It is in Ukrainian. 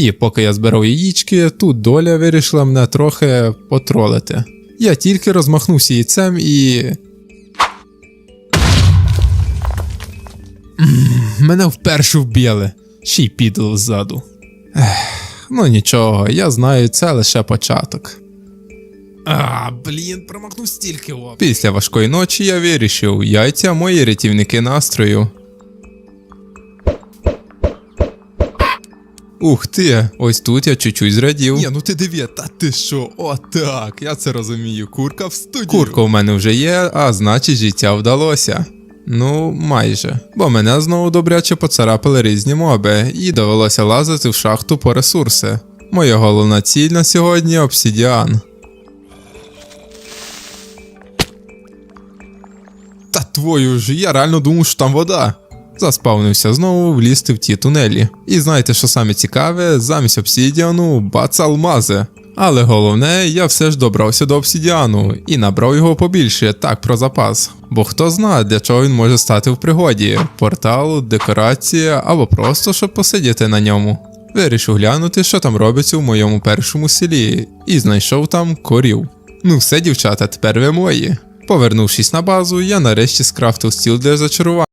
І поки я збирав яєчки, тут доля вирішила мене трохи потролити. Я тільки розмахнувся яйцем і. Мене вперше вбили, ще й підло ззаду. Ех, ну нічого, я знаю, це лише початок. А, блін, промахнув стільки оп. Після важкої ночі я вирішив, яйця мої рятівники настрою. Ух ти, ось тут я чуть-чуть зрадів. Ні, ну ти диви, та ти що? О, так, я це розумію. Курка в студію. Курка у мене вже є, а значить життя вдалося. Ну, майже. Бо мене знову добряче поцарапали різні моби, і довелося лазити в шахту по ресурси. Моя головна ціль на сьогодні обсідіан. Та твою ж, я реально думав, що там вода. Заспавнився знову влізти в ті тунелі. І знаєте, що саме цікаве, замість обсідіану бац алмази. Але головне, я все ж добрався до обсідіану і набрав його побільше, так про запас. Бо хто знає, для чого він може стати в пригоді: портал, декорація або просто щоб посидіти на ньому. Вирішив глянути, що там робиться в моєму першому селі, і знайшов там корів. Ну все, дівчата, тепер ви мої. Повернувшись на базу, я нарешті скрафтив стіл для зачарування.